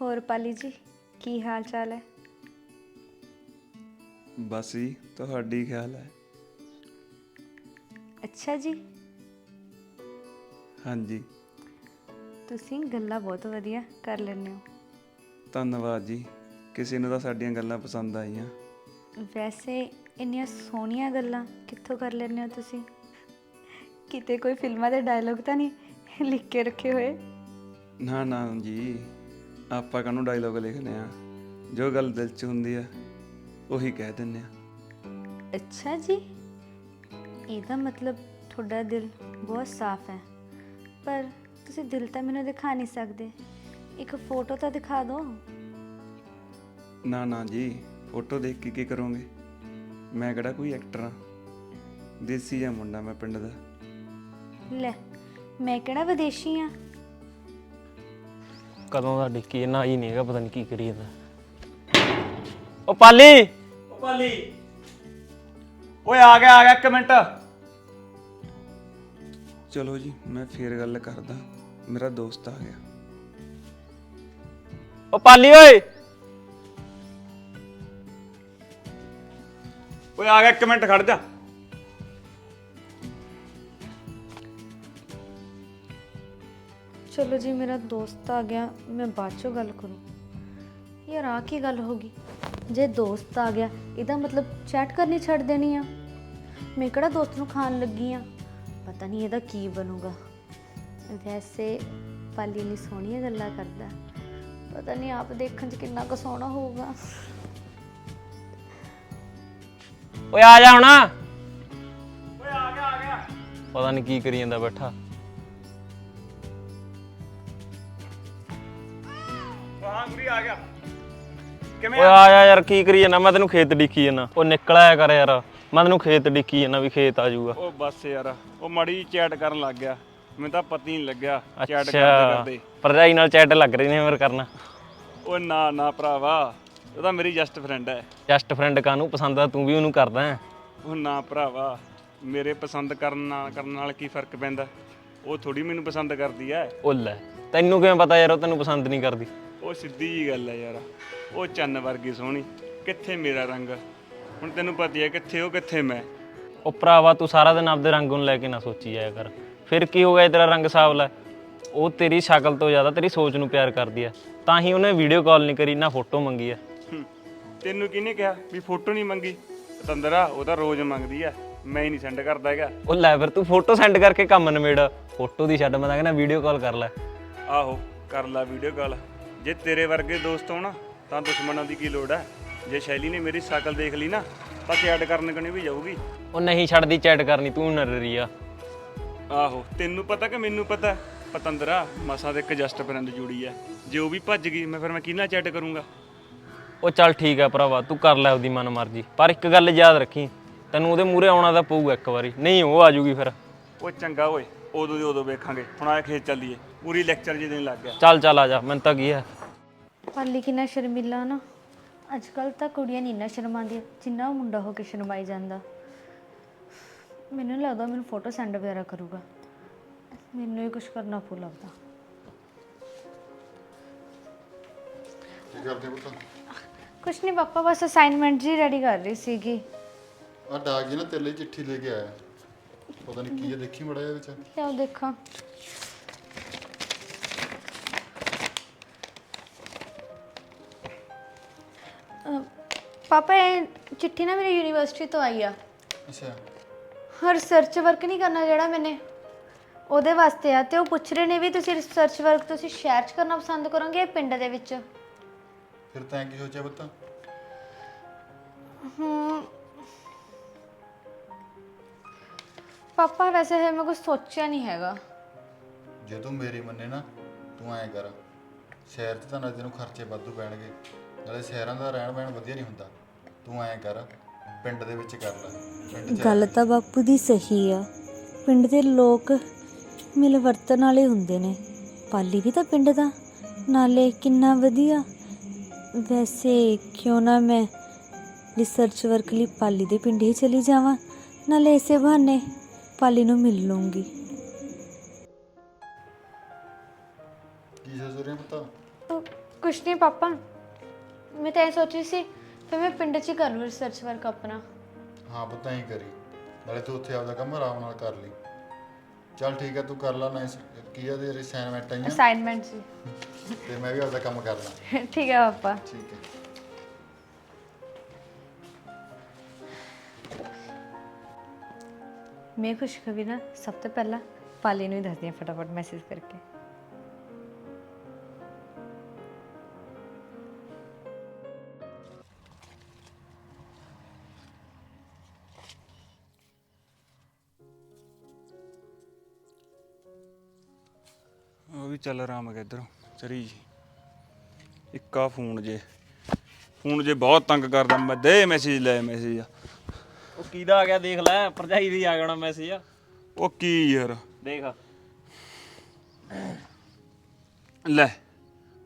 ਹੋਰ ਪਾਲੀ ਜੀ ਕੀ ਹਾਲ ਚਾਲ ਹੈ? ਬਸ ਜੀ ਤੁਹਾਡੀ ਖਿਆਲ ਹੈ? ਅੱਛਾ ਜੀ। ਹਾਂਜੀ। ਤੁਸੀਂ ਗੱਲਾਂ ਬਹੁਤ ਵਧੀਆ ਕਰ ਲੈਂਦੇ ਹੋ। ਧੰਨਵਾਦ ਜੀ ਕਿਸੇ ਨੂੰ ਤਾਂ ਸਾਡੀਆਂ ਗੱਲਾਂ ਪਸੰਦ ਆਈਆਂ। ਵੈਸੇ ਇੰਨੀਆਂ ਸੋਹਣੀਆਂ ਗੱਲਾਂ ਕਿੱਥੋਂ ਕਰ ਲੈਂਦੇ ਹੋ ਤੁਸੀਂ? ਕਿਤੇ ਕੋਈ ਫਿਲਮਾਂ ਦੇ ਡਾਇਲੋਗ ਤਾਂ ਨਹੀਂ ਲਿਖ ਕੇ ਰੱਖੇ ਹੋਏ? ਨਾ ਨਾ ਜੀ ਆਪਾਂ ਕਾਹਨੂੰ ਡਾਇਲੋਗ ਲਿਖਨੇ ਆ ਜੋ ਗੱਲ ਦਿਲ 'ਚ ਹੁੰਦੀ ਆ ਉਹੀ ਕਹਿ ਦਿੰਨੇ ਆ ਅੱਛਾ ਜੀ। ਇਹਦਾ ਮਤਲਬ ਤੁਹਾਡਾ ਦਿਲ ਬਹੁਤ ਸਾਫ਼ ਹੈ। ਪਰ ਤੁਸੀਂ ਦਿਲ ਤਾਂ ਮੈਨੂੰ ਦਿਖਾ ਨਹੀਂ ਸਕਦੇ। ਇੱਕ ਫੋਟੋ ਤਾਂ ਦਿਖਾ ਦਿਓ। ਨਾ ਨਾ ਜੀ ਫੋਟੋ ਦੇਖ ਕੇ ਕੀ ਕਰੋਗੇ? ਮੈਂ ਕਿਹੜਾ ਕੋਈ ਐਕਟਰ ਆ ਦੇਸੀ ਜਿਹਾ ਮੁੰਡਾ ਮੈਂ ਪਿੰਡ ਦਾ। ਲੈ ਮੈਂ ਕਿਹੜਾ ਵਿਦੇਸ਼ੀ ਆ ਕਦੋਂ ਦਾ ਡਿੱਕੀ ਨਾ ਹੀ ਨਹੀਂਗਾ ਪਤਾ ਨਹੀਂ ਕੀ ਕਰੀ ਜਾਂਦਾ ਉਹ ਪਾਲੀ! ਓ ਪਾਲੀ! ਓਏ ਆ ਗਿਆ ਆ ਗਿਆ ਇੱਕ ਮਿੰਟ। ਚਲੋ ਜੀ ਮੈਂ ਫੇਰ ਗੱਲ ਕਰਦਾ। ਮੇਰਾ ਦੋਸਤ ਆ ਗਿਆ। ਉਹ ਪਾਲੀ ਓਏ! ਓਏ ਆ ਗਿਆ ਇੱਕ ਮਿੰਟ ਖੜ ਜਾ। ਚਲੋ ਜੀ ਮੇਰਾ ਦੋਸਤ ਆ ਗਿਆ। ਮੈਂ ਬਾਅਦ ਚੋਂ ਗੱਲ ਕਰੂੰ। ਯਾਰ ਆ ਕੀ ਗੱਲ ਹੋ ਗਈ? ਜੇ ਦੋਸਤ ਆ ਗਿਆ ਇਹਦਾ ਮਤਲਬ ਚੈਟ ਕਰਨੀ ਛੱਡ ਦੇਣੀ ਆ? ਮੈਂ ਕਿਹੜਾ ਦੋਸਤ ਨੂੰ ਖਾਣ ਲੱਗੀ ਆ? ਪਤਾ ਨਹੀਂ ਇਹਦਾ ਕੀ ਬਣੂਗਾ। ਵੈਸੇ ਪਾਲੀ ਨਹੀਂ ਸੋਹਣੀਆਂ ਗੱਲਾਂ ਕਰਦਾ। ਪਤਾ ਨਹੀਂ ਆਪ ਦੇਖਣ 'ਚ ਕਿੰਨਾ ਕੁ ਸੋਹਣਾ ਹੋਊਗਾ। ਓਏ ਆ ਜਾ ਹੁਣ। ਓਏ ਆ ਗਿਆ ਆ ਗਿਆ। ਪਤਾ ਨਹੀਂ ਕੀ ਕਰੀ ਜਾਂਦਾ ਬੈਠਾ। ਆ ਗਿਆ। ਕਿਵੇਂ ਓਏ ਆ? ਜਾ ਯਾਰ ਕੀ ਕਰੀ ਜਾਂਦਾ ਮੈਂ ਤੈਨੂੰ ਖੇਤ ਡਿੱਕੀ ਜਾਂਦਾ ਉਹ ਨਿਕਲ ਆਇਆ ਕਰ ਯਾਰ। ਮੈਂ ਤੈਨੂੰ ਖੇਤ ਡਿੱਕੀ ਜਾਂਦਾ ਵੀ ਖੇਤ ਆ ਜਾਊਗਾ। ਉਹ ਬਸ ਯਾਰ ਉਹ ਮੜੀ ਚੈਟ ਕਰਨ ਲੱਗ ਗਿਆ। ਮੈਨੂੰ ਤਾਂ ਪਤਾ ਹੀ ਨਹੀਂ ਲੱਗਿਆ ਚੈਟ ਕਰਦੇ ਅੱਛਾ ਕਰਦੇ ਭਰਜਾਈ ਨਾਲ ਚੈਟ ਲੱਗ ਰਹੀ ਨੇ ਮੇਰੇ ਕਰਨਾ। ਓਏ ਨਾ ਨਾ ਭਰਾਵਾ। ਉਹ ਤਾਂ ਮੇਰੀ ਜਸਟ ਫਰੈਂਡ ਹੈ। ਜਸਟ ਫਰੈਂਡ ਕਾਨੂੰ ਪਸੰਦ ਆ ਤੂੰ ਵੀ ਉਹਨੂੰ ਕਰਦਾ ਹੈ। ਉਹ ਨਾ ਭਰਾਵਾ ਮੇਰੇ ਪਸੰਦ ਕਰਨ ਨਾਲ ਕਰਨ ਨਾਲ ਕੀ ਫ਼ਰਕ ਪੈਂਦਾ? ਉਹ ਥੋੜੀ ਮੈਨੂੰ ਪਸੰਦ ਕਰਦੀ ਐ ਉਹ ਲੈ ਤੈਨੂੰ ਕਿਵੇਂ ਪਤਾ ਯਾਰ ਉਹ ਤੈਨੂੰ ਪਸੰਦ ਨਹੀਂ ਕਰਦੀ। ਉਹ ਸਿੱਧੀ ਜੀ ਗੱਲ ਹੈ ਯਾਰ। ਉਹ ਚੰਨ ਵਰਗੀ ਸੋਹਣੀ। ਕਿੱਥੇ ਮੇਰਾ ਰੰਗ? ਹੁਣ ਤੈਨੂੰ ਪਤਾ ਹੀ ਹੈ ਕਿੱਥੇ ਉਹ ਕਿੱਥੇ ਮੈਂ। ਉਹ ਭਰਾਵਾ ਤੂੰ ਸਾਰਾ ਦਿਨ ਆਪਦੇ ਰੰਗ ਨੂੰ ਲੈ ਕੇ ਨਾ ਸੋਚੀ ਜਾਇਆ ਕਰ। ਫਿਰ ਕੀ ਹੋ ਗਿਆ ਤੇਰਾ ਰੰਗ ਸਾਵਲਾ ਹੈ? ਉਹ ਤੇਰੀ ਸ਼ਕਲ ਤੋਂ ਜ਼ਿਆਦਾ ਤੇਰੀ ਸੋਚ ਨੂੰ ਪਿਆਰ ਕਰਦੀ ਆ। ਤਾਂ ਹੀ ਉਹਨੇ ਵੀਡੀਓ ਕਾਲ ਨਹੀਂ ਕਰੀ ਨਾ ਫੋਟੋ ਮੰਗੀ ਆ। ਹੂੰ। ਤੈਨੂੰ ਕਿਹਨੇ ਕਿਹਾ ਵੀ ਫੋਟੋ ਨਹੀਂ ਮੰਗੀ? ਪਤੰਦਰਾ ਉਹ ਤਾਂ ਰੋਜ਼ ਮੰਗਦੀ ਐ ਮੈਂ ਹੀ ਨਹੀਂ ਸੈਂਡ ਕਰਦਾ ਹੈਗਾ। ਉਹ ਲੈ ਫਿਰ ਤੂੰ ਫੋਟੋ ਸੈਂਡ ਕਰਕੇ ਕੰਮ ਨਿਬੇੜ। ਫੋਟੋ ਦੀ ਛੱਡ ਮੈਂ ਤਾਂ ਕਹਿੰਦਾ ਵੀਡੀਓ ਕਾਲ ਕਰ ਲੈ। ਆਹੋ ਕਰ ਲੈ ਵੀਡੀਓ ਕਾਲ ਜੇ ਤੇਰੇ ਵਰਗੇ ਦੋਸਤ ਹੋਣ ਤਾਂ ਦੁਸ਼ਮਣਾਂ ਦੀ ਕੀ ਲੋੜ ਐ ਜੇ ਸ਼ੈਲੀ ਨੇ ਮੇਰੀ ਸ਼ਕਲ ਦੇਖ ਲਈ ਨਾ ਤਾਂ ਚੈਟ ਕਰਨ ਕਣੀ ਵੀ ਜਾਊਗੀ। ਉਹ ਨਹੀਂ ਛੱਡਦੀ ਚੈਟ ਕਰਨੀ ਤੂੰ ਨਰਰੀ ਆ। ਆਹੋ ਤੈਨੂੰ ਪਤਾ ਕਿ ਮੈਨੂੰ ਪਤਾ? ਪਤੰਦਰਾ ਮਸਾਂ ਤੇ ਇੱਕ ਜਸਟ ਫਰੈਂਡ ਜੁੜੀ ਐ ਜੇ ਉਹ ਵੀ ਭੱਜ ਗਈ ਮੈਂ ਫਿਰ ਮੈਂ ਕਿਹਨਾਂ ਚੈਟ ਕਰੂੰਗਾ? ਉਹ ਚੱਲ ਠੀਕ ਆ ਭਰਾਵਾ ਤੂੰ ਕਰ ਲੈ ਉਹਦੀ ਮਨ ਮਰਜ਼ੀ ਪਰ ਇੱਕ ਗੱਲ ਯਾਦ ਰੱਖੀ ਤੈਨੂੰ ਉਹਦੇ ਮੂਹਰੇ ਆਉਣਾ ਤਾਂ ਪਊਗਾ ਇੱਕ ਵਾਰੀ। ਨਹੀਂ ਉਹ ਆ ਜੂਗੀ ਫਿਰ। ਉਹ ਚੰਗਾ ਓਏ ਉਦੋਂ ਦੀ ਉਦੋਂ ਵੇਖਾਂਗੇ। ਹੁਣ ਆ ਖੇਤ ਚੱਲੀਏ ਪੂਰੀ ਲੈਕਚਰ ਜੇ ਦੇਣ ਲੱਗ ਗਿਆ। ਚੱਲ ਚੱਲ ਆ ਜਾ ਮੈਨੂੰ ਤਾਂ ਕੀ ਹੈ ਪਾਲੀ ਕਿੰਨਾ ਸ਼ਰਮਿਲਾ ਨਾ ਅੱਜ ਕੱਲ ਤਾਂ ਕੁੜੀਆਂ ਨਹੀਂ ਇੰਨਾ ਸ਼ਰਮਾਉਂਦੀਆਂ ਜਿੰਨਾ ਉਹ ਮੁੰਡਾ ਹੋ ਕੇ ਸ਼ਰਮਾਈ ਜਾਂਦਾ। ਮੈਨੂੰ ਨੀ ਲੱਗਦਾ ਮੈਨੂੰ ਫੋਟੋ ਸੈਂਡ ਵਗੈਰਾ ਕਰੂਗਾ। ਮੈਨੂੰ ਹੀ ਕੁਝ ਕਰਨਾ ਪਊ ਲੱਗਦਾ। ਕੀ ਕਰਦੇ ਪੁੱਤ? ਕੁਛ ਨਹੀਂ ਪਾਪਾ ਬਸ ਅਸਾਈਨਮੈਂਟ ਜੀ ਰੈਡੀ ਕਰ ਰਹੀ ਸੀਗੀ। ਆ ਡਾਕ ਜੀ ਨਾ ਤੇਰੇ ਲਈ ਚਿੱਠੀ ਲੈ ਕੇ ਆਇਆ। ਪਤਾ ਨਹੀਂ ਕੀ ਹੈ ਦੇਖੀ ਮੜਾ ਇਹਦੇ ਵਿੱਚ ਲਿਆਓ ਦੇਖਾਂ। ਪਾਪਾ ਇਹ ਚਿੱਠੀ ਨਾ ਮੇਰੀ ਯੂਨੀਵਰਸਿਟੀ ਤੋਂ ਆਈ ਆ। ਅੱਛਾ। ਰਿਸਰਚ ਵਰਕ ਨਹੀਂ ਕਰਨਾ ਜਿਹੜਾ ਮੈਨੇ। ਉਹਦੇ ਵਾਸਤੇ ਆ। ਤੇ ਉਹ ਪੁੱਛ ਰਹੇ ਨੇ ਵੀ ਤੁਸੀਂ ਰਿਸਰਚ ਵਰਕ ਤੁਸੀਂ ਸ਼ਹਿਰ 'ਚ ਕਰਨਾ ਪਸੰਦ ਕਰੋਗੇ ਜਾਂ ਪਿੰਡ ਦੇ ਵਿੱਚ? ਫਿਰ ਤੈਂ ਕੀ ਸੋਚਿਆ ਪੁੱਤ? ਹਮ ਪਾਪਾ ਵੈਸੇ ਹੈ ਮੈਂ ਕੁਝ ਸੋਚਿਆ ਨਹੀਂ ਹੈਗਾ। ਜੇ ਤੂੰ ਮੇਰੀ ਮੰਨੇ ਨਾ ਤੂੰ ਐਂ ਕਰ। ਸ਼ਹਿਰ 'ਚ ਤਾਂ ਨਾ ਤੈਨੂੰ ਖਰਚੇ ਵਾਧੂ ਪੈਣਗੇ। ਨਾਲੇ ਸ਼ਹਿਰਾਂ ਦਾ ਰਹਿਣ ਬਹਿਣ ਵਧੀਆ ਨਹੀਂ ਹੁੰਦਾ। ਤੂੰ ਐਂ ਕਰ ਪਿੰਡ ਦੇ ਵਿੱਚ ਕਰ ਲੈ। ਪਿੰਡ 'ਚ ਗੱਲ ਤਾਂ ਬਾਪੂ ਦੀ ਸਹੀ ਆ। ਪਿੰਡ ਦੇ ਲੋਕ ਮਿਲ ਵਰਤਨ ਵਾਲੇ ਹੁੰਦੇ ਨੇ। ਪਾਲੀ ਵੀ ਤਾਂ ਪਿੰਡ ਦਾ। ਨਾਲੇ ਕਿੰਨਾ ਵਧੀਆ। ਵੈਸੇ ਕਿਉਂ ਨਾ ਮੈਂ ਰਿਸਰਚ ਵਰਕ ਲਈ ਪਾਲੀ ਦੇ ਪਿੰਡ ਹੀ ਚਲੀ ਜਾਵਾਂ। ਨਾਲੇ ਇਸੇ ਬਹਾਨੇ ਪਾਲੀ ਨੂੰ ਮਿਲ ਲੂੰਗੀ ਕੀ ਸੋਚ ਰਿਹਾ ਪੁੱਤ? ਕੁਛ ਨਹੀਂ ਪਾਪਾ। ਮੈਂ ਤਾਂ ਇਹ ਸੋਚੀ ਸੀ ਫਿਰ ਮੈਂ ਪਿੰਡ 'ਚ ਹੀ ਕਰ ਲੂੰ ਰਿਸਰਚ ਵਰਕ ਆਪਣਾ। ਹਾਂ ਪਤਾ ਹੀ ਕਰੀ। ਨਾਲੇ ਤੂੰ ਉੱਥੇ ਆਪਦਾ ਕੰਮ ਆਰਾਮ ਨਾਲ ਕਰ ਲਈ। ਚੱਲ ਠੀਕ ਹੈ ਤੂੰ ਕਰ ਲਾ ਨਾ ਕੀ ਆ ਦੇ ਅਸਾਈਨਮੈਂਟ ਆਈਆਂ? ਅਸਾਈਨਮੈਂਟ ਸੀ ਤੇ ਮੈਂ ਵੀ ਆਪਦਾ ਕੰਮ ਕਰਨਾ। ਠੀਕ ਹੈ ਪਾਪਾ। ਠੀਕ ਹੈ ਮੈਂ ਖੁਸ਼ਖਬਰੀ ਨਾ ਸਭ ਤੋਂ ਪਹਿਲਾਂ ਪਾਲੀ ਨੂੰ ਹੀ ਦੱਸਦੀ ਹਾਂ ਫਟਾਫਟ ਮੈਸੇਜ ਕਰਕੇ। ਵੀ ਚੱਲ ਆਰਾਮ ਗਿਆ ਇਧਰੋਂ ਚਰੀ ਜੀ। ਇੱਕਾ ਫੋਨ ਜੇ। ਫੋਨ ਜੇ ਬਹੁਤ ਤੰਗ ਕਰਦਾ ਮੈਂ ਦੇ ਮੈਸੇਜ ਲੈ ਮੈਸੇਜ ਆ। ਉਹ ਕਿਹਦਾ ਆ ਗਿਆ ਦੇਖ ਲੈ ਭਰਜਾਈ ਦੀ ਆ ਗਿਆ ਮੈਸੇਜ ਉਹ ਕੀ ਯਾਰ? ਦੇਖ। ਲੈ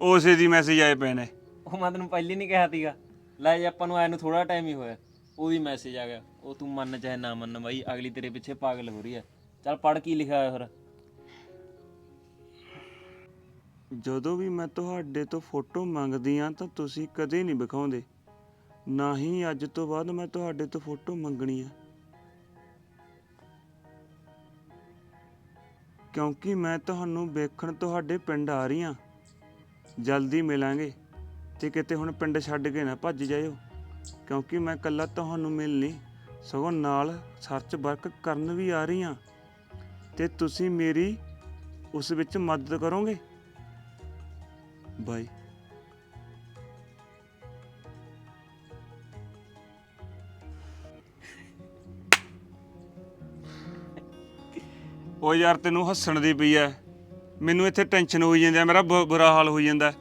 ਉਸੇ ਦੀ ਮੈਸੇਜ ਆਏ ਪਏ ਨੇ। ਉਹ ਮੈਂ ਤੈਨੂੰ ਪਹਿਲੀ ਨਹੀਂ ਕਿਹਾ ਸੀਗਾ। ਲੈ ਜੇ ਆਪਾਂ ਨੂੰ ਆਏ ਨੂੰ ਥੋੜਾ ਟਾਈਮ ਹੀ ਹੋਇਆ ਉਹਦੀ ਮੈਸੇਜ ਆ ਗਿਆ। ਉਹ ਤੂੰ ਮੰਨ ਚਾਹੇ ਨਾ ਮੰਨ ਬਾਈ ਅਗਲੀ ਤੇਰੇ ਪਿੱਛੇ ਪਾਗਲ ਹੋ ਰਹੀ ਹੈ। ਚੱਲ ਪੜ ਕੀ ਲਿਖਿਆ ਹੋਇਆ ਫਿਰ? ਜਦੋਂ ਵੀ ਮੈਂ ਤੁਹਾਡੇ ਤੋਂ ਫੋਟੋ ਮੰਗਦੀ ਆ ਤਾਂ ਤੁਸੀਂ ਕਦੇ ਨਹੀਂ ਵਿਖਾਉਂਦੇ। ਨਾ ਹੀ ਅੱਜ ਤੋਂ ਬਾਅਦ ਮੈਂ ਤੁਹਾਡੇ ਤੋਂ ਫੋਟੋ ਮੰਗਣੀ ਆ। ਕਿਉਂਕਿ ਮੈਂ ਤੁਹਾਨੂੰ ਵੇਖਣ ਤੁਹਾਡੇ ਪਿੰਡ ਆ ਰਹੀ ਆ ਜਲਦੀ ਮਿਲਾਂਗੇ ਤੇ ਕਿਤੇ ਹੁਣ ਪਿੰਡ ਛੱਡ ਕੇ ਨਾ ਭੱਜ ਜਾਇਓ। ਕਿਉਂਕਿ ਮੈਂ ਇਕੱਲਾ ਤੁਹਾਨੂੰ ਮਿਲ ਨਹੀਂ ਸਗੋਂ ਨਾਲ ਸਰਚ ਵਰਕ ਕਰਨ ਵੀ ਆ ਰਹੀ ਆ ਤੇ ਤੁਸੀਂ ਮੇਰੀ ਉਸ ਵਿੱਚ ਮਦਦ ਕਰੋਗੇ? ਬਾਈ। ਉਹ ਯਾਰ ਤੈਨੂੰ ਹੱਸਣ ਦੀ ਪਈ ਐ। ਮੈਨੂੰ ਇੱਥੇ ਟੈਨਸ਼ਨ ਹੋਈ ਜਾਂਦੀ ਐ ਮੇਰਾ ਬੁ- ਬੁਰਾ ਹਾਲ ਹੋਈ ਜਾਂਦਾ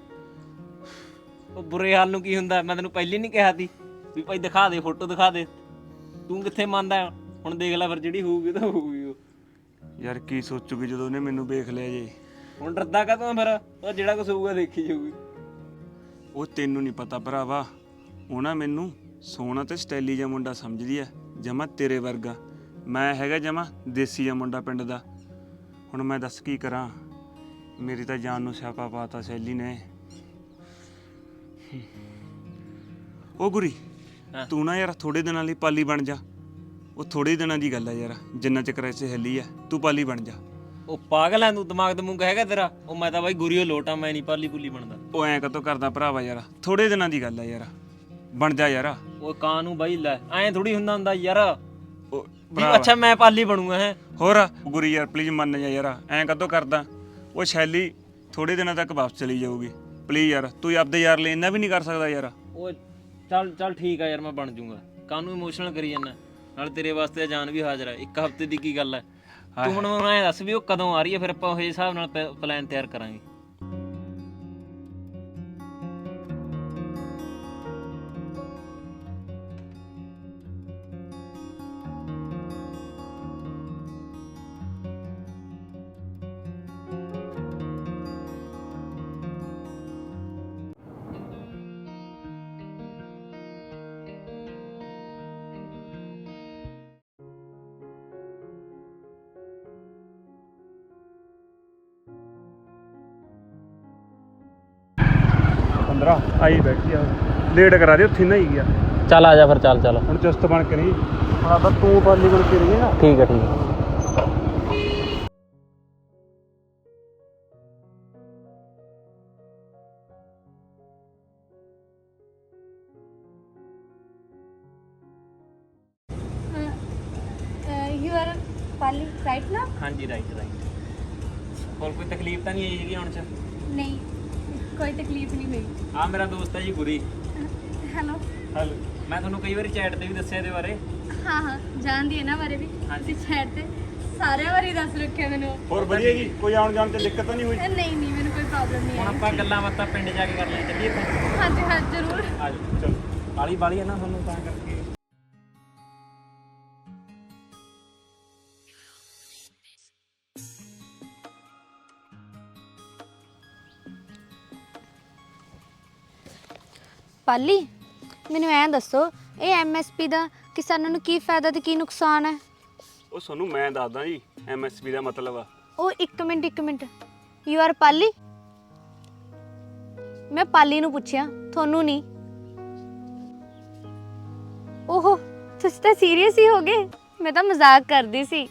ਉਹ ਬੁਰੇ ਹਾਲ ਨੂੰ ਕੀ ਹੁੰਦਾ? ਮੈਂ ਤੈਨੂੰ ਪਹਿਲੀ ਨਹੀਂ ਕਿਹਾ ਸੀ ਵੀ ਭਾਈ ਦਿਖਾ ਦੇ ਫੋਟੋ ਦਿਖਾ ਦੇ। ਤੂੰ ਕਿੱਥੇ ਮੰਨਦਾ ਹੈ? ਹੁਣ ਦੇਖ ਲੈ ਫਿਰ ਜਿਹੜੀ ਹੋਊਗੀ ਤਾਂ ਹੋਊਗੀ ਉਹ। ਯਾਰ ਕੀ ਸੋਚੂਗੀ ਜਦੋਂ ਉਹਨੇ ਮੈਨੂੰ ਵੇਖ ਲਿਆ ਜੇ। ਹੁਣ ਡਰਦਾ ਕਾ ਤੂੰ ਫਿਰ? ਉਹ ਜਿਹੜਾ ਕੁਝ ਹੋਊਗਾ ਦੇਖੀ ਜਾਊਗੀ। ਉਹ ਤੈਨੂੰ ਨਹੀਂ ਪਤਾ ਭਰਾਵਾ ਉਹ ਨਾ ਮੈਨੂੰ ਸੋਹਣਾ ਤੇ ਸਟਾਈਲੀ ਜਿਹਾ ਮੁੰਡਾ ਸਮਝਦੀ ਐ ਜਮਾ ਤੇਰੇ ਵਰਗਾ। ਮੈਂ ਹੈਗਾ ਜਮਾ ਦੇਸੀ ਜਿਹਾ ਮੁੰਡਾ ਪਿੰਡ ਦਾ। ਹੁਣ ਮੈਂ ਦੱਸ ਕੀ ਕਰਾਂ? ਮੇਰੀ ਤਾਂ ਜਾਨ ਨੂੰ ਸਿਆਪਾ ਪਾਤਾ ਸੈਲੀ ਨੇ। ਉਹ ਗੁਰੀ ਹਾਂ। ਤੂੰ ਨਾ ਯਾਰ ਥੋੜੇ ਦਿਨਾਂ ਲਈ ਪਾਲੀ ਬਣ ਜਾ। ਉਹ ਥੋੜੇ ਦਿਨਾਂ ਦੀ ਗੱਲ ਆ ਯਾਰ ਜਿੰਨਾ ਚੱਕਰ ਐਸੇ ਹੈਲੀ ਆ ਤੂੰ ਪਾਲੀ ਬਣ ਜਾ। ਉਹ ਪਾਗਲ ਐ ਤੂੰ ਦਿਮਾਗ ਤੇ ਮੂੰਹ ਹੈਗਾ ਤੇਰਾ। ਉਹ ਮੈਂ ਤਾਂ ਬਾਈ ਗੁਰੀਓ ਲੋਟਾ ਮੈਂ ਨਹੀਂ ਪਾਲੀ ਪੁੱਲੀ ਬਣਦਾ। ਉਹ ਐਂ ਕਦੋਂ ਕਰਦਾ ਭਰਾਵਾ ਯਾਰ? ਥੋੜੇ ਦਿਨਾਂ ਦੀ ਗੱਲ ਆ ਯਾਰ। ਬਣ ਜਾ ਯਾਰ। ਉਹ ਕਾਂ ਨੂੰ ਬਾਈ ਲੈ ਐਂ ਥੋੜੀ ਹੁੰਦਾ ਹੁੰਦਾ ਯਾਰ। ਉਹ ਵੀ ਭਰਾਵਾ। ਅੱਛਾ ਮੈਂ ਪਾਲੀ ਬਣੂਗਾ ਹੈ। ਹੋਰ ਗੁਰੀ ਯਾਰ ਪਲੀਜ਼ ਮੰਨ ਜਾ ਯਾਰ। ਐਂ ਕਦੋਂ ਕਰਦਾ? ਉਹ ਸ਼ੈਲੀ ਥੋੜੇ ਦਿਨਾਂ ਤੱਕ ਵਾਪਸ ਚਲੀ ਜਾਊਗੀ। ਪਲੀਜ਼ ਯਾਰ ਤੂੰ ਆਪਦੇ ਯਾਰ ਲਈ ਇੰਨਾ ਵੀ ਨਹੀਂ ਕਰ ਸਕਦਾ ਯਾਰ। ਉਹ ਚੱਲ ਚੱਲ ਠੀਕ ਆ ਯਾਰ ਮੈਂ ਬਣ ਜਾਊਂਗਾ ਕਾਨੂੰ ਇਮੋਸ਼ਨਲ ਕਰੀ ਜਾਂਦਾ? ਨਾਲ ਤੇਰੇ ਵਾਸਤੇ ਜਾਨ ਵੀ ਹਾਜ਼ਰ ਹੈ ਇੱਕ ਹਫ਼ਤੇ ਦੀ ਕੀ ਗੱਲ ਹੈ ਤੂੰ ਹੁਣ ਮੈਨੂੰ ਐਂ ਦੱਸ ਵੀ ਉਹ ਕਦੋਂ ਆ ਰਹੀ ਹੈ, ਫਿਰ ਆਪਾਂ ਉਹ ਹਿਸਾਬ ਨਾਲ ਪਲਾਨ ਤਿਆਰ ਕਰਾਂਗੇ। ਪੰਦਰਾਂ ਆਈ ਬੈਠੀ ਆ। ਲੇਟ ਕਰਾ ਦੇ ਉੱਥੇ ਨਹੀਂ ਗਿਆ। ਚੱਲ ਆ ਜਾ ਫਿਰ ਚੱਲ ਚੱਲ। ਹੁਣ ਚੁਸਤ ਬਣ ਕੇ ਨਹੀਂ। ਹੁਣ ਆਪਾਂ ਤੂੰ ਪਾਲੀ ਬਣ ਕੇ ਰਹੀ ਨਾ। ਠੀਕ ਹੈ ਠੀਕ ਹੈ। ਮੇਰਾ ਦੋਸਤ ਹੈ ਜੀ ਗੁਰੀ। ਹੈਲੋ ਹੈਲੋ ਮੈਂ ਤੁਹਾਨੂੰ ਕਈ ਵਾਰੀ ਚੈਟ ਤੇ ਵੀ ਦੱਸਿਆ ਇਹਦੇ ਬਾਰੇ। ਹਾਂ ਹਾਂ ਜਾਣਦੀ ਹੈ ਨਾ ਬਾਰੇ ਵੀ। ਹਾਂਜੀ। ਤੁਸੀਂ chat ਤੇ ਸਾਰਿਆਂ ਬਾਰੇ ਦੱਸ ਰੱਖਿਆ ਮੈਨੂੰ। ਹੋਰ ਵਧੀਆ ਜੀ ਕੋਈ ਆਉਣ ਜਾਣ ਤੇ ਦਿੱਕਤ ਤਾਂ ਨਹੀਂ ਹੋਈ? ਨਹੀਂ ਨਹੀਂ ਮੈਨੂੰ ਕੋਈ ਪ੍ਰੋਬਲਮ ਨਹੀਂ ਹੁਣ ਆਈ ਆਪਾਂ ਗੱਲਾਂ ਬਾਤਾਂ ਪਿੰਡ ਜਾ ਕੇ ਕਰ ਲਈ ਚੱਲੀਏ ਹਾਂਜੀ ਹਾਂ ਜ਼ਰੂਰ। ਆ ਜਾਓ ਚਲੋ। ਬਾਲੀ ਬਾਲੀ ਹੈ ਨਾ ਤੁਹਾਨੂੰ ਤਾਂ ਕਰਕੇ। ਪਾਲੀ? ਮੈਨੂੰ ਐਂ ਦੱਸੋ ਇਹ ਐਮਐਸਪੀ ਦਾ ਕਿਸਾਨਾਂ ਨੂੰ ਕੀ ਫਾਇਦਾ ਤੇ ਕੀ ਨੁਕਸਾਨ ਹੈ? ਉਹ ਤੁਹਾਨੂੰ ਮੈਂ ਦੱਸਦਾ ਜੀ ਐਮਐਸਪੀ ਦਾ ਮਤਲਬ ਆ। ਉਹ 1 minute 1 minute. You are Pali? ਮੈਂ ਪਾਲੀ ਨੂੰ ਪੁੱਛਿਆ ਤੁਹਾਨੂੰ ਨਹੀਂ। ਓਹੋ ਤੁਸੀਂ ਤਾਂ ਸੀਰੀਅਸ ਹੀ ਹੋ ਗਏ। ਮੈਂ ਤਾਂ ਮਜ਼ਾਕ ਕਰਦੀ ਸੀ।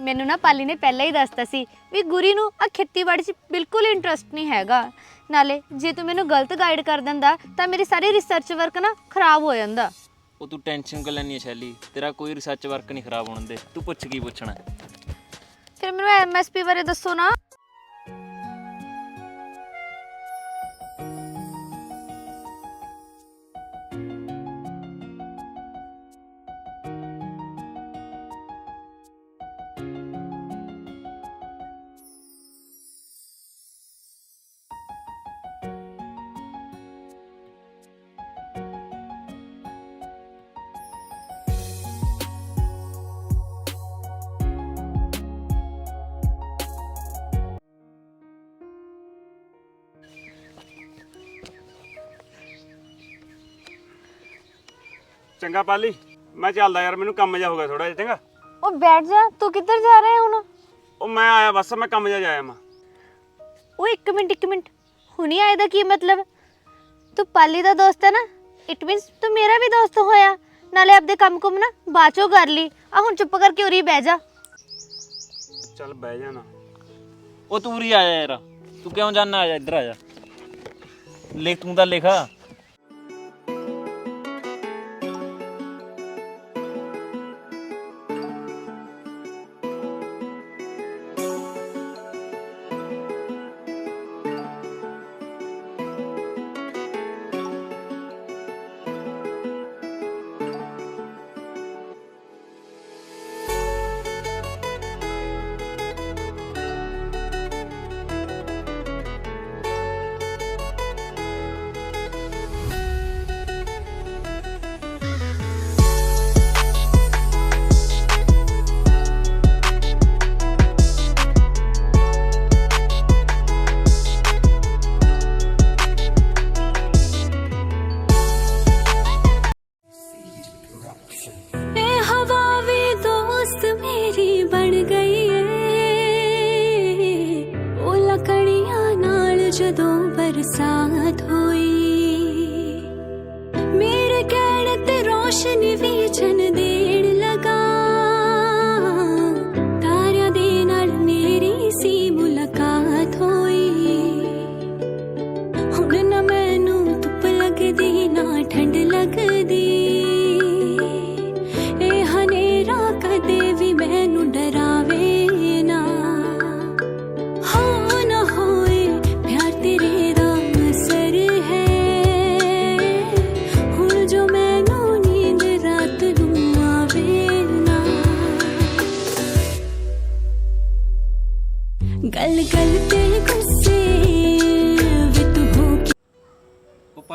ਮੈਨੂੰ ਨਾ ਪਾਲੀ ਨੇ ਪਹਿਲਾਂ ਹੀ ਦੱਸਤਾ ਸੀ ਵੀ ਗੁਰੀ ਨੂੰ ਆ ਖੇਤੀਬਾੜੀ 'ਚ ਬਿਲਕੁਲ ਇੰਟਰਸਟ ਨਹੀਂ ਹੈਗਾ। ਨਾਲੇ ਜੇ ਤੂੰ ਮੈਨੂੰ ਗਲਤ ਗਾਈਡ ਕਰ ਦਿੰਦਾ ਤਾਂ ਮੇਰੀ ਸਾਰੀ ਰਿਸਰਚ ਵਰਕ ਨਾ ਖਰਾਬ ਹੋ ਜਾਂਦਾ। ਉਹ ਤੂੰ ਟੈਨਸ਼ਨ ਕਿਉਂ ਲੈਣੀ ਹੈ ਸ਼ੈਲੀ? ਤੇਰਾ ਕੋਈ ਰਿਸਰਚ ਵਰਕ ਨਹੀਂ ਖਰਾਬ ਹੋਣ ਦੇ। ਤੂੰ ਪੁੱਛ ਕੀ ਪੁੱਛਣਾ। ਫਿਰ ਮੈਨੂੰ ਐਮਐਸਪੀ ਬਾਰੇ ਦੱਸੋ ਨਾ। ਚੰਗਾ ਪਾਲੀ ਮੈਂ ਚੱਲਦਾ ਯਾਰ ਮੈਨੂੰ ਕੰਮ ਜਾ ਹੋ ਗਿਆ ਥੋੜਾ ਜਿਹਾ ਚੰਗਾ? ਉਹ ਬੈਠ ਜਾ ਤੂੰ ਕਿੱਧਰ ਜਾ ਰਿਹਾ ਹੈ ਹੁਣ? ਉਹ ਮੈਂ ਆਇਆ ਬਸ ਮੈਂ ਕੰਮ ਜਾ ਜਾਇਆ ਮੈਂ ਉਹ ਇੱਕ ਮਿੰਟ ਇੱਕ ਮਿੰਟ। ਹੁਣੀ ਆਏ ਦਾ ਕੀ ਮਤਲਬ? ਤੂੰ ਪਾਲੀ ਦਾ ਦੋਸਤ ਹੈ ਨਾ? ਇਟ ਮੀਨਸ ਤੂੰ ਮੇਰਾ ਵੀ ਦੋਸਤ ਹੋਇਆ। ਨਾਲੇ ਆਪਦੇ ਕੰਮ ਕੁਮ ਨਾ ਬਾਚੋ ਕਰ ਲਈ। ਆ ਹੁਣ ਚੁੱਪ ਕਰਕੇ ਉਰੀ ਬਹਿ ਜਾ। ਚੱਲ ਬਹਿ ਜਾਣਾ ਉਹ ਤੂੰ ਉਰੀ ਆ ਜਾ ਯਾਰ। ਤੂੰ ਕਿਉਂ ਜਾਣਾ ਆ ਜਾ ਇੱਧਰ ਆ ਜਾ। ਲਿਖ ਤੂੰ ਤਾਂ ਲਿਖ। ਇਹ ਹਵਾ ਵੀ ਦੋਸਤ ਮੇਰੀ ਬਣ ਗਈ ਏ ਉਹ ਲਕੜੀਆਂ ਨਾਲ ਜਦੋਂ ਬਰਸਾਤ ਹੋ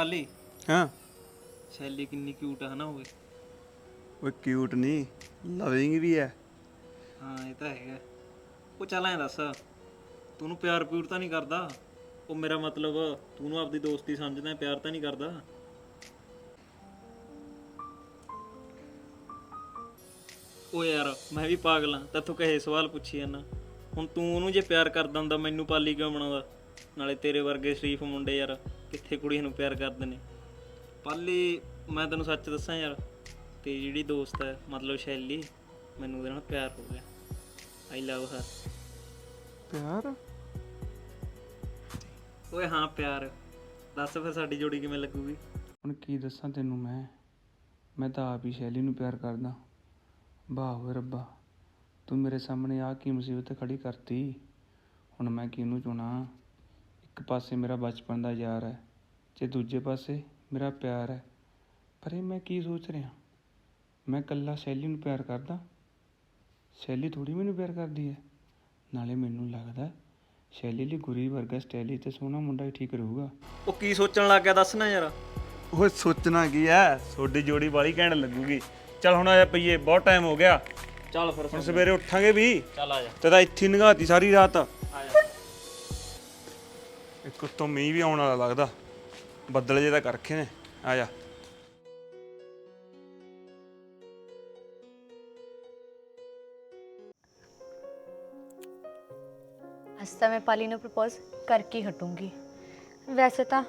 ਪਾਲੀ ਹਾਂ। ਸ਼ੈਲੀ ਕਿੰਨੀ ਕਿਊਟ ਹੈ ਨਾ ਹੋਵੇ ਓਏ ਕਿਊਟ ਨਹੀਂ ਲਵਿੰਗ ਵੀ ਹੈ। ਹਾਂ ਇਹ ਤਾਂ ਹੈਗਾ। ਉਹ ਚੱਲ ਐਂ ਦੱਸ ਤੂੰ ਨੂੰ ਪਿਆਰ ਪਿਊਰ ਤਾਂ ਨਹੀਂ ਕਰਦਾ? ਉਹ ਮੇਰਾ ਮਤਲਬ ਤੂੰ ਨੂੰ ਆਪਦੀ ਦੋਸਤੀ ਸਮਝਦਾ ਹੈ, ਪਿਆਰ ਤਾਂ ਨਹੀਂ ਕਰਦਾ? ਉਹ ਯਾਰ ਮੈਂ ਵੀ ਪਾਗਲ ਹਾਂ ਤੈਥੋਂ ਕਹੇ ਸਵਾਲ ਪੁੱਛੀ ਜਾਂਦਾ। ਹੁਣ ਤੂੰ ਉਹਨੂੰ ਜੇ ਪਿਆਰ ਕਰਦਾ ਹੁੰਦਾ ਮੈਨੂੰ ਪਾਲੀ ਕਿਉਂ ਬਣਾਉਂਦਾ? ਨਾਲੇ ਤੇਰੇ ਵਰਗੇ ਸ਼ਰੀਫ ਮੁੰਡੇ ਯਾਰ। ਕਿੱਥੇ ਕੁੜੀਆਂ ਨੂੰ ਪਿਆਰ ਕਰਦੇ ਨੇ। ਪਾਲੀ ਮੈਂ ਤੈਨੂੰ ਸੱਚ ਦੱਸਾਂ ਯਾਰ ਤੇ ਜਿਹੜੀ ਦੋਸਤ ਹੈ ਮਤਲਬ ਸ਼ੈਲੀ ਮੈਨੂੰ ਉਹਦੇ ਨਾਲ ਪਿਆਰ ਹੋ ਗਿਆ। ਆਈ ਲਵ ਹਰ ਪਿਆਰ? ਓਏ ਹਾਂ ਪਿਆਰ। ਦੱਸ ਫਿਰ ਸਾਡੀ ਜੋੜੀ ਕਿਵੇਂ ਲੱਗੂਗੀ? ਹੁਣ ਕੀ ਦੱਸਾਂ ਤੈਨੂੰ ਮੈਂ? ਮੈਂ ਤਾਂ ਆਪ ਹੀ ਸ਼ੈਲੀ ਨੂੰ ਪਿਆਰ ਕਰਦਾ। ਵਾਹ ਹੋਏ ਰੱਬਾ ਤੂੰ ਮੇਰੇ ਸਾਹਮਣੇ ਆ ਕੀ ਮੁਸੀਬਤ ਖੜੀ ਕਰਤੀ? ਹੁਣ ਮੈਂ ਕਿਹਨੂੰ ਚੁਣਾ? ਇੱਕ ਪਾਸੇ ਮੇਰਾ ਬਚਪਨ ਦਾ ਯਾਰ ਹੈ। ਤੇ ਦੂਜੇ ਪਾਸੇ ਮੇਰਾ ਪਿਆਰ ਹੈ ਪਰ ਇਹ ਮੈਂ ਕੀ ਸੋਚ ਰਿਹਾ? ਮੈਂ ਕੱਲਾ ਸ਼ੈਲੀ ਨੂੰ ਪਿਆਰ ਕਰਦਾ? ਸ਼ੈਲੀ ਥੋੜੀ ਮੈਨੂੰ ਪਿਆਰ ਕਰਦੀ ਹੈ। ਨਾਲੇ ਮੈਨੂੰ ਲੱਗਦਾ ਸ਼ੈਲੀ ਲਈ ਗੁਰੀ ਵਰਗਾ ਸਟਾਈਲੀ ਤੇ ਸੋਹਣਾ ਮੁੰਡਾ ਹੀ ਠੀਕ ਰਹੂਗਾ। ਉਹ ਕੀ ਸੋਚਣ ਲੱਗ ਗਿਆ ਦੱਸ ਨਾ ਯਾਰ ਓਏ ਸੋਚਣਾ ਕੀ ਐ ਤੁਹਾਡੀ ਜੋੜੀ ਵਾਲੀ ਕਹਿਣ ਲੱਗੂਗੀ। ਚੱਲ ਹੁਣ ਆਇਆ ਪਈਏ ਬਹੁਤ ਟਾਈਮ ਹੋ ਗਿਆ। ਚੱਲ ਫਿਰ ਹੁਣ ਸਵੇਰੇ ਉੱਠਾਂਗੇ ਵੀ। ਚੱਲ ਆ ਜਾ। ਤੇ ਤਾਂ ਇੱਥੇ ਨਗਾਤੀ ਸਾਰੀ ਰਾਤ। ਆ ਜਾ। ਇੱਕ ਉੱਤੋਂ ਮੀਂਹ ਵੀ ਆਉਣ ਵਾਲਾ ਲੱਗਦਾ। ਬੱਦਲ ਜੇ ਤਾਂ ਕਰ ਨੇ। ਆ ਜਾ। ਅੱਜ ਤਾਂ ਮੈਂ ਪਾਲੀ ਨੂੰ ਪ੍ਰਪੋਜ਼ ਕਰਕੇ ਹੀ ਹਟੂੰਗੀ। ਵੈਸੇ ਤਾਂ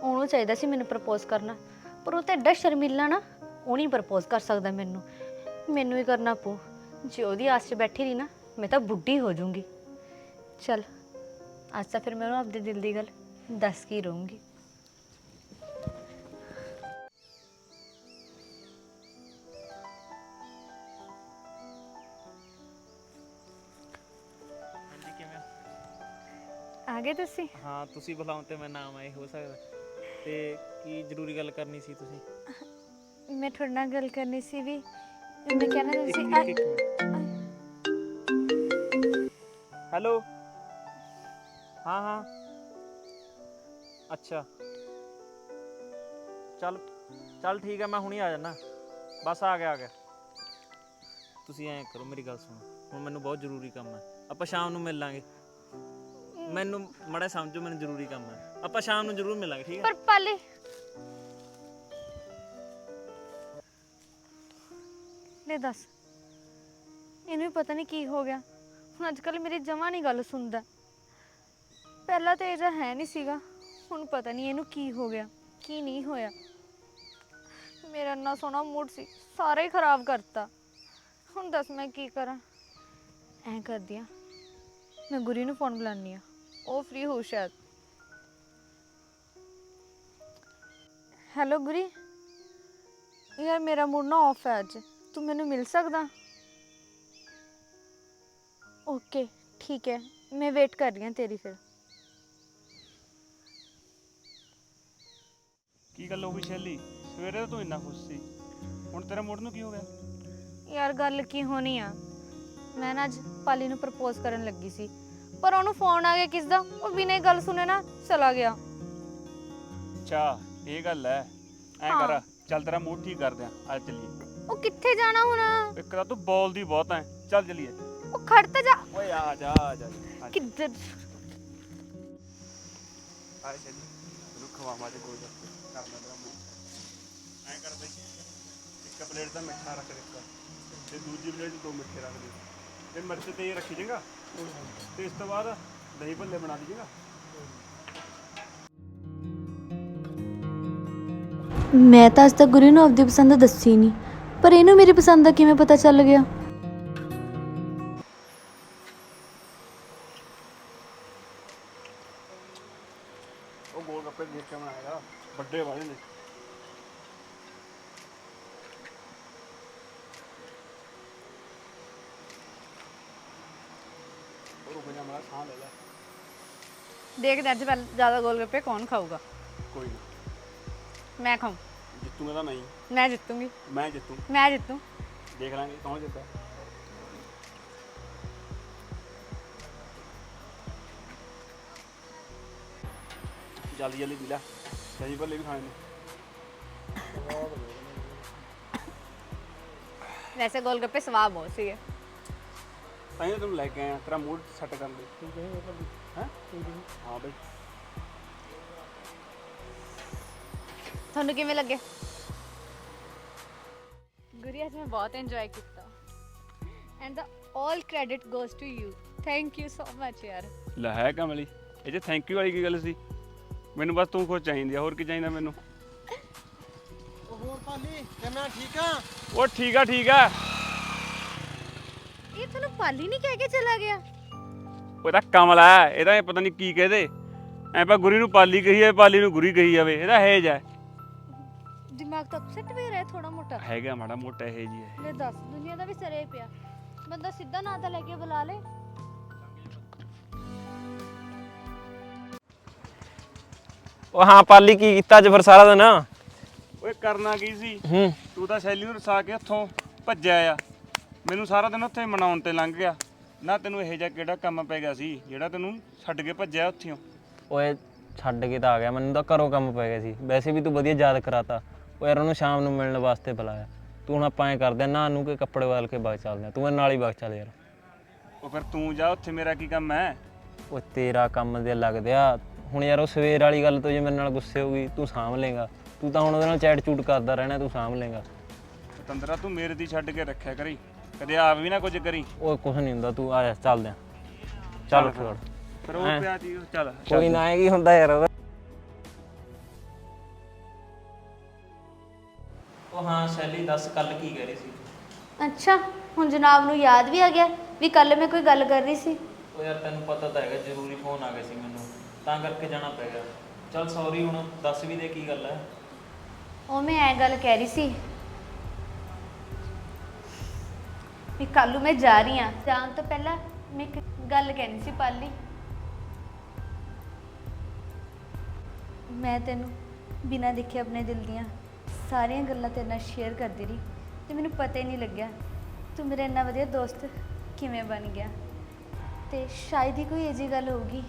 ਉਹਨੂੰ ਚਾਹੀਦਾ ਸੀ ਮੈਨੂੰ ਪ੍ਰਪੋਜ਼ ਕਰਨਾ, ਪਰ ਉਹ ਤਾਂ ਐਡਾ ਸ਼ਰਮੀਲਾ ਨਾ, ਉਹ ਨਹੀਂ ਪ੍ਰਪੋਜ਼ ਕਰ ਸਕਦਾ ਮੈਨੂੰ। ਮੈਨੂੰ ਹੀ ਕਰਨਾ ਪਊ। ਜੇ ਉਹਦੀ ਆਸ 'ਚ ਬੈਠੀ ਰਹੀ ਨਾ, ਮੈਂ ਤਾਂ ਬੁੱਢੀ ਹੋ ਜਾਊਂਗੀ। ਚਲ, ਅੱਜ ਤਾਂ ਫਿਰ ਮੈਂ ਉਹਨੂੰ ਆਪਣੇ ਦਿਲ ਦੀ ਗੱਲ ਦੱਸ ਕੇ ਹੀ ਰਹੂੰਗੀ। ਆ ਗਏ ਤੁਸੀਂ? ਹਾਂ ਤੁਸੀਂ ਬੁਲਾਉਂ ਤੇ ਮੈਂ ਨਾਮ ਆਏ ਹੋ ਸਕਦਾ। ਤੇ ਕੀ ਜ਼ਰੂਰੀ ਗੱਲ ਕਰਨੀ ਸੀ ਤੁਸੀਂ? ਮੈਂ ਤੁਹਾਡੇ ਨਾਲ ਗੱਲ ਕਰਨੀ ਸੀ ਵੀ ਮੈਂ ਕਹਿਣਾ ਇੱਕ ਸੀ ਮਿੰਟ ਇੱਕ ਮਿੰਟ। ਹੈਲੋ? ਹਾਂ ਹਾਂ। ਅੱਛਾ। ਚੱਲ ਚੱਲ ਠੀਕ ਹੈ ਮੈਂ ਹੁਣੀ ਆ ਜਾਣਾ ਬਸ ਆ ਗਿਆ ਆ ਗਿਆ। ਤੁਸੀਂ ਐਂ ਕਰੋ ਮੇਰੀ ਗੱਲ ਸੁਣੋ। ਹੁਣ ਮੈਨੂੰ ਬਹੁਤ ਜ਼ਰੂਰੀ ਕੰਮ ਹੈ ਆਪਾਂ ਸ਼ਾਮ ਨੂੰ ਮਿਲ ਲਾਂਗੇ। ਮੈਨੂੰ ਮੜਾ ਸਮਝੋ, ਮੈਨੂੰ ਜ਼ਰੂਰੀ ਕੰਮ ਹੈ ਆਪਾਂ ਸ਼ਾਮ ਨੂੰ ਜ਼ਰੂਰ ਮਿਲਾਂਗੇ, ਠੀਕ ਹੈ ਪਰ ਪਾਲੇ। ਲੈ ਦੱਸ, ਇਹਨੂੰ ਵੀ ਪਤਾ ਨਹੀਂ ਕੀ ਹੋ ਗਿਆ। ਹੁਣ ਅੱਜ ਕੱਲ ਮੇਰੀ ਜਮਾ ਨਹੀਂ ਗੱਲ ਸੁਣਦਾ। ਪਹਿਲਾਂ ਤਾਂ ਇਹ ਜਿਹਾ ਹੈ ਨਹੀਂ ਸੀਗਾ, ਹੁਣ ਪਤਾ ਨਹੀਂ ਇਹਨੂੰ ਕੀ ਹੋ ਗਿਆ, ਕੀ ਨਹੀਂ ਹੋਇਆ। ਮੇਰਾ ਇੰਨਾ ਸੋਹਣਾ ਮੂਡ ਸੀ, ਸਾਰਾ ਹੀ ਖਰਾਬ ਕਰਤਾ। ਹੁਣ ਦੱਸ ਮੈਂ ਕੀ ਕਰਾਂ? ਐਂ ਕਰਦੀ ਆ, ਮੈਂ ਗੁਰੀ ਨੂੰ ਫੋਨ ਬੁਲਾਉਂਦੀ ਆ। ਉਹ ਫ੍ਰੀ ਹੋ ਸ਼ਾਇਦ। ਹੈਲੋ ਗੁਰੀ। ਯਾਰ ਮੇਰਾ ਮੂਡ ਨਾ ਆਫ ਹੈ ਅੱਜ। ਤੂੰ ਮੈਨੂੰ ਮਿਲ ਸਕਦਾ? ਓਕੇ ਠੀਕ ਹੈ। ਮੈਂ ਵੇਟ ਕਰ ਰਹੀ ਹਾਂ ਤੇਰੀ ਫਿਰ। ਕੀ ਗੱਲ ਹੋ ਗਈ ਸ਼ੈਲੀ? ਸਵੇਰੇ ਤਾਂ ਤੂੰ ਇੰਨਾ ਖੁਸ਼ ਸੀ। ਹੁਣ ਤੇਰਾ ਮੂਡ ਨੂੰ ਕੀ ਹੋ ਗਿਆ? ਯਾਰ ਗੱਲ ਕੀ ਹੋਣੀ ਆ? ਮੈਂ ਨਾ ਅੱਜ ਪਾਲੀ ਨੂੰ ਪ੍ਰਪੋਜ਼ ਕਰਨ ਲੱਗੀ ਸੀ। ਪਰ ਉਹਨੂੰ ਫੋਨ ਆ ਗਿਆ ਕਿਸ ਦਾ ਉਹ ਬਿਨਾਂ ਹੀ ਗੱਲ ਸੁਣੇ ਨਾ ਚਲਾ ਗਿਆ। ਅੱਛਾ ਇਹ ਗੱਲ ਐ। ਐ ਹਾਂ। ਕਰ ਚੱਲ ਤੇਰਾ ਮੂਡ ਠੀਕ ਕਰਦੇ ਆ ਅੱਜ ਚੱਲੀਏ। ਉਹ ਕਿੱਥੇ ਜਾਣਾ ਹੁਣ? ਇੱਕ ਤਾਂ ਤੂੰ ਬੋਲਦੀ ਬਹੁਤ ਐ ਚੱਲ ਚੱਲੀਏ। ਉਹ ਖੜ ਤਾਂ ਜਾ। ਓਏ ਆ ਜਾ ਆ ਜਾ। ਆ ਕਿੱਧਰ? ਆ ਚੱਲੀ ਤੈਨੂੰ ਖਵਾਵਾਂ ਤੇ ਕੋਈ ਕਰਨਾ ਤੇਰਾ ਮੂਡ। ਐ ਕਰ ਬਈ ਇੱਕ ਪਲੇਟ ਦਾ ਮਿੱਠਾ ਰੱਖ ਦੇ ਇੱਕ ਤੇ ਦੂਜੀ ਪਲੇਟ ਦੋ ਮਿੱਠੇ ਰੱਖ ਦੇ। ਤੇ ਮਿਰਚ ਤੇ ਰੱਖੀ ਜਾਏਗਾ? ਤੇ ਇਸ ਤੋਂ ਬਾਅਦ ਦਹੀਂ ਭੱਲੇ ਬਣਾ ਦੀਏਗਾ ਮੈਂ ਤਾਂ ਅੱਜ ਤੱਕ ਗੁਰੂ ਨੂੰ ਆਪਦੀ ਪਸੰਦ ਦੱਸੀ ਨਹੀਂ ਪਰ ਇਹਨੂੰ ਮੇਰੀ ਪਸੰਦ ਦਾ ਕਿਵੇਂ ਪਤਾ ਚੱਲ ਗਿਆ ਉਹ ਗੋਲ ਗੱਪੇ ਦੇਖ ਕੇ ਬਣਾਏਗਾ ਵੱਡੇ ਵਾਲੇ ਨੇ ਉਹ ਰੁਕ ਜਾ ਮੇਰਾ ਸਾਹ ਲੈ ਲੈ ਦੇਖਦੇ ਅੱਜ ਪਹਿਲਾਂ ਜ਼ਿਆਦਾ ਗੋਲ ਗੱਪੇ ਕੌਣ ਖਾਊਗਾ ਕੋਈ ਨਹੀਂ ਮੈਂ ਖਾਊਂ ਜਿੱਤੂਗਾ ਤਾਂ ਮੈਂ ਹੀ ਮੈਂ ਜਿੱਤੂੰਗੀ ਮੈਂ ਜਿੱਤੂ ਮੈਂ ਜਿੱਤੂ ਦੇਖ ਲਾਂਗੇ ਕੌਣ ਜਿੱਤਦਾ ਜਲਦੀ ਜਲਦੀ ਪੀ ਲੈ ਦਹੀਂ ਭੱਲੇ ਵੀ ਖਾਣੇ ਨੇ ਵੈਸੇ ਗੋਲ ਗੱਪੇ ਸਵਾਦ ਬਹੁਤ ਸੀਗੇ ਤਾਂ ਹੀ ਤਾਂ ਤੈਨੂੰ ਲੈ ਕੇ ਆਇਆ ਤੇਰਾ ਮੂਡ ਸੈੱਟ ਕਰਨ ਦੇ ਠੀਕ ਹੈ ਹੈ ਹਾਂ ਬਈ ਤੁਹਾਨੂੰ ਕਿਵੇਂ ਲੱਗੇ? ਗੁਰੀ ਅੱਜ ਮੈਂ ਬਹੁਤ ਇੰਜੋਏ ਕੀਤਾ। And the 올 credit goes to you thank you so much ਯਾਰ। ਲੈ ਹੈ ਕਮਲੀ। ਇਹ ਜੇ ਥੈਂਕ ਯੂ ਵਾਲੀ ਕੀ ਗੱਲ ਸੀ? ਮੈਨੂੰ ਬਸ ਤੂੰ ਖੁਸ਼ ਚਾਹੀਦੀ ਆ ਹੋਰ ਕੀ ਚਾਹੀਦਾ ਮੈਨੂੰ? ਹੋਰ ਪਾਲੀ ਕਿਵੇਂ ਠੀਕ ਆ? ਉਹ ਠੀਕ ਆ ਠੀਕ ਆ। ਇਹ ਤੁਹਾਨੂੰ ਪਾਲੀ ਨਹੀਂ ਕਹਿ ਕੇ ਚਲਾ ਗਿਆ? ਉਹ ਤਾਂ ਕਮਲ ਹੈ ਇਹਦਾ ਇਹ ਪਤਾ ਨਹੀਂ ਕੀ ਕਹਦੇ। ਐ ਪਾ ਗੁਰੀ ਨੂੰ ਪਾਲੀ ਕਹੀ ਜਾਵੇ ਪਾਲੀ ਨੂੰ ਗੁਰੀ ਕਹੀ ਜਾਵੇ ਇਹਦਾ ਹੇਜ ਹੈ ਦਿਮਾਗ ਤਾਂ ਅਪਸੈਟ ਵੀ ਰਿਹਾ ਥੋੜਾ ਮੋਟਾ। ਹੈਗਾ ਮਾੜਾ ਮੋਟਾ ਇਹ ਜੀ ਹੈ ਲੈ ਦੱਸ ਦੁਨੀਆ ਦਾ ਵੀ ਸਰੇ ਪਿਆ। ਬੰਦਾ ਸਿੱਧਾ ਨਾਂ ਤਾਂ ਲੈ ਕੇ ਬੁਲਾ ਲੇ। ਉਹ ਹਾਂ ਪਾਲੀ ਕੀ ਕੀਤਾ ਅੱਜ ਫਿਰ ਸਾਰਾ ਦਿਨ? ਓਏ ਕਰਨਾ ਕੀ ਸੀ? ਹੂੰ। ਤੂੰ ਤਾਂ ਸ਼ੈਲੀ ਨੂੰ ਰਸਾ ਕੇ ਉੱਥੋਂ ਭੱਜਿਆ ਆ। ਮੈਨੂੰ ਸਾਰਾ ਦਿਨ ਉੱਥੇ ਮਨਾਉਣ ਤੇ ਲੰਘ ਗਿਆ। ਨਾ ਤੈਨੂੰ ਇਹ ਜਿਹਾ ਕਿਹੜਾ ਕੰਮ ਪੈ ਗਿਆ ਸੀ ਜਿਹੜਾ ਤੈਨੂੰ ਛੱਡ ਕੇ ਭੱਜਿਆ ਉੱਥੋਂ ਓਏ ਛੱਡ ਕੇ ਤਾਂ ਆ ਗਿਆ ਮੈਨੂੰ ਤਾਂ ਘਰੋਂ ਕੰਮ ਪੈ ਗਿਆ ਸੀ। ਵੈਸੇ ਵੀ ਤੂੰ ਵਧੀਆ ਯਾਦ ਕਰਾਤਾ। ਓ ਯਾਰ ਉਹਨੂੰ ਸ਼ਾਮ ਨੂੰ ਮਿਲਣ ਵਾਸਤੇ ਬੁਲਾਇਆ। ਤੂੰ ਹੁਣ ਆਪਾਂ ਐ ਕਰਦੇ ਨਾ ਨੂੰ ਕੇ ਕੱਪੜੇ ਵਾਲ ਕੇ ਬਾਗ ਚੱਲਦੇ ਆ। ਤੂੰ ਮੇਰੇ ਨਾਲ ਹੀ ਬਾਗ ਚੱਲ ਯਾਰ। ਉਹ ਫਿਰ ਤੂੰ ਜਾ ਉੱਥੇ ਮੇਰਾ ਕੀ ਕੰਮ ਹੈ ਉਹ ਤੇਰਾ ਕੰਮ ਦੇ ਲੱਗਦੇ ਆ ਹੁਣ ਯਾਰ ਉਹ ਸਵੇਰ ਵਾਲੀ ਗੱਲ ਤੋਂ ਜੇ ਮੇਰੇ ਨਾਲ ਗੁੱਸੇ ਹੋ ਗਈ ਤੂੰ ਸਾਂਭ ਲੇਗਾ। ਤੂੰ ਤਾਂ ਹੁਣ ਉਹਦੇ ਨਾਲ ਚੈਟ ਚੂਟ ਕਰਦਾ ਰਹਿਣਾ ਤੂੰ ਸਾਂਭ ਲੇਗਾ। ਪਤੰਦਰਾ ਤੂੰ ਮੇਰੇ ਦੀ ਛੱਡ ਕੇ ਰੱਖਿਆ ਕਰੀ। ਕਦੇ ਆਪ ਵੀ ਨਾ ਕੁਝ ਕਰੀ। ਉਹ ਕੁਝ ਨਹੀਂ ਹੁੰਦਾ ਤੂੰ ਆ ਚੱਲਦੇ ਆ। ਚੱਲ ਫਿਰ ਕੋਈ ਨਾ ਕੀ ਹੁੰਦਾ ਯਾਰ ਉਹ ਹਾਂ ਸ਼ੈਲੀ ਦੱਸ ਕੱਲ ਕੀ ਕਹਿ ਰਹੀ ਸੀ? ਅੱਛਾ ਹੁਣ ਜਨਾਬ ਨੂੰ ਯਾਦ ਵੀ ਆ ਗਿਆ ਵੀ ਕੱਲ ਮੈਂ ਕੋਈ ਗੱਲ ਕਰ ਰਹੀ ਸੀ। ਉਹ ਯਾਰ ਤੈਨੂੰ ਪਤਾ ਤਾਂ ਹੈਗਾ ਜ਼ਰੂਰੀ ਫੋਨ ਆ ਗਿਆ ਸੀ ਮੈਨੂੰ। ਤਾਂ ਕਰਕੇ ਜਾਣਾ ਪੈ ਚੱਲ ਸੌਰੀ ਹੁਣ ਦੱਸ ਵੀ ਦੇ ਕੀ ਗੱਲ ਹੈ। ਉਹ ਮੈਂ ਐ ਗੱਲ ਕਹਿ ਰਹੀ ਸੀ ਵੀ ਕੱਲ ਨੂੰ ਮੈਂ ਜਾ ਰਹੀ ਹਾਂ। ਜਾਣ ਤੋਂ ਪਹਿਲਾਂ ਮੈਂ ਇੱਕ ਗੱਲ ਕਹਿਣੀ ਸੀ ਪਾਲੀ। ਮੈਂ ਤੈਨੂੰ ਬਿਨਾਂ ਦੇਖੇ ਆਪਣੇ ਦਿਲ ਦੀਆਂ ਸਾਰੀਆਂ ਗੱਲਾਂ ਤੇਰੇ ਨਾਲ ਸ਼ੇਅਰ ਕਰਦੀ ਰਹੀ ਤੇ ਮੈਨੂੰ ਪਤਾ ਹੀ ਨਹੀਂ ਲੱਗਿਆ ਤੂੰ ਮੇਰਾ ਇੰਨਾ ਵਧੀਆ ਦੋਸਤ ਕਿਵੇਂ ਬਣ ਗਿਆ। ਤੇ ਸ਼ਾਇਦ ਹੀ ਕੋਈ ਇਹੋ ਗੱਲ ਹੋਊਗੀ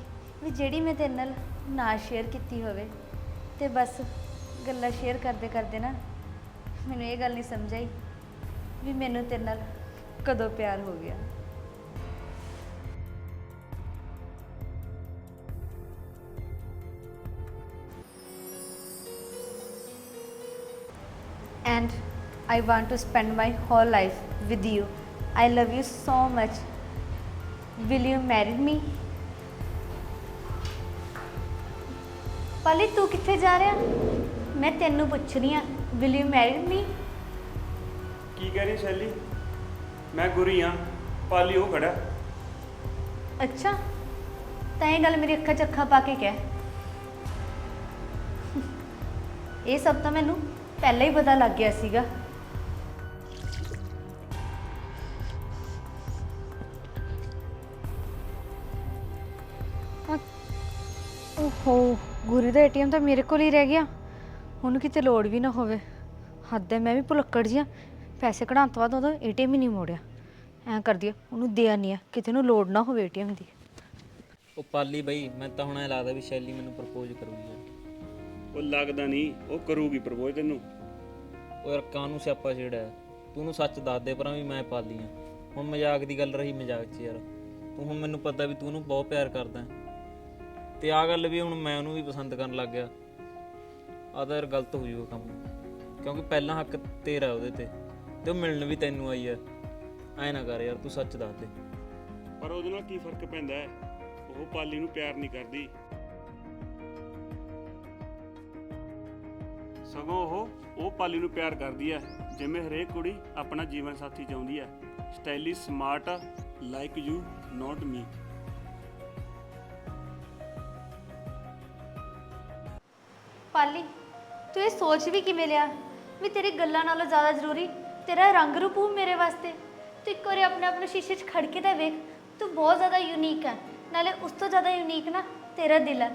ਵੀ ਜਿਹੜੀ ਮੈਂ ਤੇਰੇ ਨਾਲ ਨਾ ਸ਼ੇਅਰ ਕੀਤੀ ਹੋਵੇ। ਤੇ ਬਸ ਗੱਲਾਂ ਸ਼ੇਅਰ ਕਰਦੇ ਕਰਦੇ ਨਾ ਮੈਨੂੰ ਇਹ ਗੱਲ ਨਹੀਂ ਸਮਝ ਆਈ ਵੀ ਮੈਨੂੰ ਤੇਰੇ ਨਾਲ ਕਦੋਂ ਪਿਆਰ ਹੋ ਗਿਆ and I want to spend my whole life with you. I love you so much. Will you marry me? ਪਾਲੀ ਤੂੰ ਕਿੱਥੇ ਜਾ ਰਿਹਾ ਮੈਂ ਤੈਨੂੰ ਪੁੱਛ ਰਹੀ ਹਾਂ ਵਿਲ ਯੂ ਮੈਰੀ ਮੀ ਕੀ ਕਹਿ ਰਹੀ ਸ਼ੈਲੀ ਮੈਂ ਗੁਰੀ ਆ, ਪਾਲੀ ਉਹ ਖੜਾ। ਅੱਛਾ, ਤਾਂ ਇਹ ਗੱਲ ਮੇਰੀ ਅੱਖਾਂ 'ਚ ਅੱਖਾਂ ਪਾ ਕੇ ਕਹਿ। ਇਹ ਸਭ ਤਾਂ ਮੈਨੂੰ ਪਹਿਲਾਂ ਹੀ ਪਤਾ ਲੱਗ ਗਿਆ ਸੀਗਾ। ਓਹੋ, ਗੁਰੀ ਦਾ ਏਟੀਐਮ ਤਾਂ ਮੇਰੇ ਕੋਲ ਹੀ ਰਹਿ ਗਿਆ। ਹੁਣ ਕਿਤੇ ਲੋੜ ਵੀ ਨਾ ਹੋਵੇ। ਹੱਦ ਹੈ ਮੈਂ ਵੀ ਭੁਲੱਕੜ ਜਿਹਾ ਪੈਸੇ ਕਢਾਉਣ ਤੋਂ ਬਾਅਦ ਉਹਦਾ ਏਟੀਐਮ ਹੀ ਨਹੀਂ ਮੋੜਿਆ। ਐਂ ਕਰਦੀ ਆ ਉਹਨੂੰ ਦਿਆ ਨਹੀਂ ਆ ਕਿਤੇ ਨੂੰ ਲੋੜ ਨਾ ਹੋਵੇ ਏਟੀਐਮ ਦੀ। ਉਹ ਪਾਲੀ ਬਈ ਮੈਂ ਤਾਂ ਹੁਣ ਐ ਲੱਗਦਾ ਵੀ ਸ਼ੈਲੀ ਮੈਨੂੰ ਪ੍ਰਪੋਜ਼ ਕਰੂਗੀ ਉਹ। ਲੱਗਦਾ ਨਹੀਂ ਉਹ ਕਰੂਗੀ ਪ੍ਰਪੋਜ਼ ਤੈਨੂੰ। ਉਹ ਯਾਰ ਕਾਹਨੂੰ ਸਿਆਪਾ ਛੇੜਿਆ? ਤੂੰ ਉਹਨੂੰ ਸੱਚ ਦੱਸ ਦੇ ਪਰਾਂ ਵੀ ਮੈਂ ਪਾਲੀ ਆ। ਹੁਣ ਮਜ਼ਾਕ ਦੀ ਗੱਲ ਰਹੀ ਮਜ਼ਾਕ 'ਚ ਯਾਰ। ਤੂੰ ਹੁਣ ਮੈਨੂੰ ਪਤਾ ਵੀ ਤੂੰ ਉਹਨੂੰ ਬਹੁਤ ਪਿਆਰ ਕਰਦਾ। ਹੈ। ਤੇ ਆ ਗੱਲ ਵੀ ਹੁਣ ਮੈਂ ਉਹਨੂੰ ਵੀ ਪਸੰਦ ਕਰਨ ਲੱਗ ਗਿਆ। ਆ ਤਾਂ ਯਾਰ ਗਲਤ ਹੋ ਜੂਗਾ ਕੰਮ। ਕਿਉਂਕਿ ਪਹਿਲਾਂ ਹੱਕ ਤੇਰਾ ਉਹਦੇ ਤੇ। ਤੇ ਉਹ ਮਿਲਣ ਵੀ ਤੈਨੂੰ ਆਈ ਆ। ਐ ਨਾ ਕਰ ਯਾਰ ਤੂੰ ਸੱਚ ਦੱਸ ਦੇ। ਪਰ ਉਹਦੇ ਨਾਲ ਕੀ ਫ਼ਰਕ ਪੈਂਦਾ ਹੈ? ਉਹ ਪਾਲੀ ਨੂੰ ਪਿਆਰ ਨਹੀਂ ਕਰਦੀ। ਸਗੋਂ ਉਹ ਉਹ ਪਾਲੀ ਨੂੰ ਪਿਆਰ ਕਰਦੀ ਹੈ ਜਿਵੇਂ ਹਰੇਕ ਕੁੜੀ ਆਪਣਾ ਜੀਵਨ ਸਾਥੀ ਚਾਹੁੰਦੀ ਹੈ। Stylish smart like you not me Pali ਤੂੰ ਇਹ ਸੋਚ ਵੀ ਕਿਵੇਂ ਲਿਆ? ਵੀ ਤੇਰੀ ਗੱਲਾਂ ਨਾਲੋਂ ਜ਼ਿਆਦਾ ਜ਼ਰੂਰੀ ਤੇਰਾ ਰੰਗ ਰੂਪ ਮੇਰੇ ਵਾਸਤੇ। ਤੂੰ ਇੱਕ ਵਾਰੀ ਆਪਣੇ ਆਪ ਨੂੰ ਸ਼ੀਸ਼ੇ 'ਚ ਖੜ ਕੇ ਤਾਂ ਵੇਖ, ਤੂੰ ਬਹੁਤ ਜ਼ਿਆਦਾ ਯੂਨੀਕ ਹੈ ਨਾਲੇ ਉਸ ਤੋਂ ਜ਼ਿਆਦਾ ਯੂਨੀਕ ਨਾ ਤੇਰਾ ਦਿਲ ਹੈ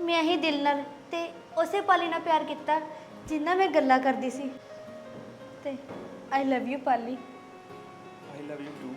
ਮੈਂ ਹੀ ਦਿਲ ਨਾਲ ਤੇ ਉਸੇ ਪਾਲੀ ਨਾਲ ਪਿਆਰ ਕੀਤਾ, ਜਿੰਨਾ ਮੈਂ ਗੱਲਾਂ ਕਰਦੀ ਸੀ। ਤੇ I love you Pali. I love you too